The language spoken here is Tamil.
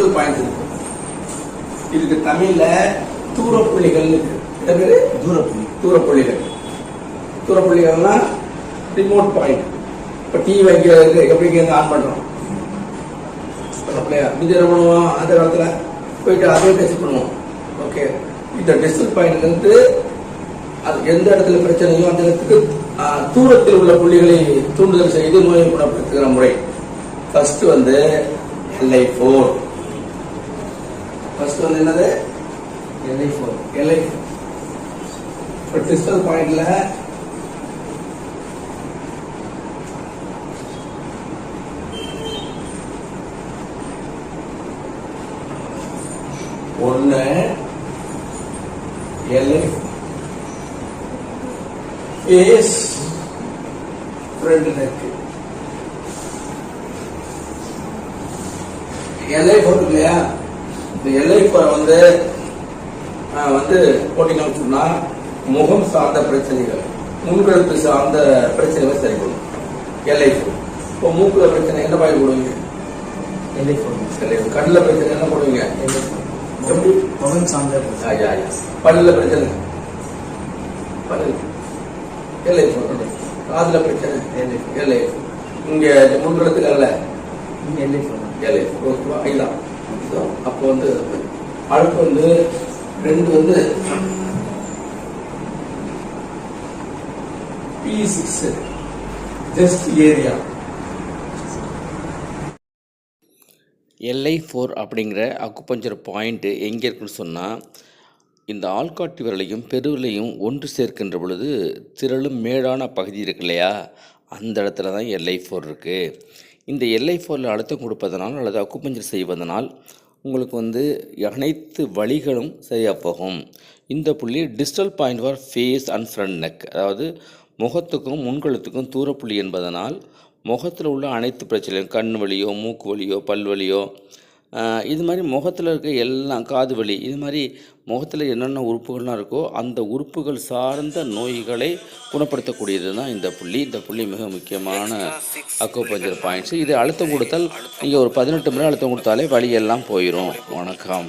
டிஸ்டல் பாயிண்ட்ஸ் இருக்கு. இதுக்கு தமிழ்ல தூரப்புள்ளிகள் இருக்கு. தூரப்புள்ளி. தூரப்புள்ளிகள். தூரப்புள்ளிகள்னா ரிமோட் பாயிண்ட் இப்போ டிவி வைக்கிறது எப்படி இங்க ஆன் இது என்ன பண்ணுவோம்? அந்த காலத்துல போயிட்டு அதே டெஸ்ட் பண்ணுவோம். ஓகே இந்த டிஸ்டல் பாயிண்ட் வந்து அது எந்த இடத்துல பிரச்சனையோ அந்த இடத்துக்கு தூரத்தில் உள்ள புள்ளிகளை தூண்டுதல் செய்து நோயை குணப்படுத்துகிற முறை. ஃபர்ஸ்ட் வந்து எல்ஐ ஃபோர் ஃபர்ஸ்ட் வந்து என்னது? எல்ஐ ஃபோர் எல்ஐ இப்போ டிஸ்டல் பாயிண்ட்ல ஒன்று LI face front neck LI four இல்லையா இந்த எல்ஐ ஃபோர் வந்து வந்து போட்டீங்கன்னு சொன்னா முகம் சார்ந்த பிரச்சனைகள் முன்கழுத்து சார்ந்த பிரச்சனைகள் சரி பண்ணும் இப்போ மூக்குல பிரச்சனை என்ன பாய் போடுவீங்க? கண்ணில் பிரச்சனை என்ன போடுவீங்க? முகம் சார்ந்த ஆயா பல்லுல பிரச்சனை. பல்லு. எல்ஐ ஃபோர் காதுல பிரச்சனை. எல்ஐ எல்ஐ இங்க முன்கழுத்துக்கல்ல ஃபோர் எல்ஐ ஃபோர் ஏழை ஓகேவா? ஐதான் அப்போ வந்து அடுப்பு வந்து ரெண்டு வந்து P six just area LI four அப்படிங்கிற அக்குபஞ்சர் பாயிண்ட்டு எங்கே இருக்குன்னு சொன்னால் இந்த ஆள்காட்டி விரலையும் பெருவிலையும் ஒன்று சேர்க்கின்ற பொழுது திரளும் மேடான பகுதி இருக்கு இல்லையா? அந்த இடத்துல தான் எல்ஐ ஃபோர் இருக்குது இந்த எல்ஐ ஃபோரில் அழுத்தம் கொடுப்பதனால் அல்லது அக்குப்பஞ்சர் செய்வதனால் உங்களுக்கு வந்து அனைத்து வழிகளும் சரியாக போகும். இந்த புள்ளி digital point for face and front neck அதாவது முகத்துக்கும் முன்கழுத்துக்கும் தூரப்புள்ளி என்பதனால் முகத்தில் உள்ள அனைத்து பிரச்சனையும் கண் வலியோ மூக்கு வலியோ பல் வலியோ இது மாதிரி முகத்தில் இருக்க எல்லாம் காது வலி இது மாதிரி முகத்தில் என்னென்ன உறுப்புகள்லாம் இருக்கோ அந்த உறுப்புகள் சார்ந்த நோய்களை குணப்படுத்தக்கூடியது தான் இந்த புள்ளி. இந்த புள்ளி மிக முக்கியமான அக்கோபஞ்சர் பாயிண்ட்ஸ் இது அழுத்தம் கொடுத்தால் நீங்கள் ஒரு பதினெட்டு முறை அழுத்தம் கொடுத்தாலே வலியெல்லாம் போயிடும் வணக்கம்.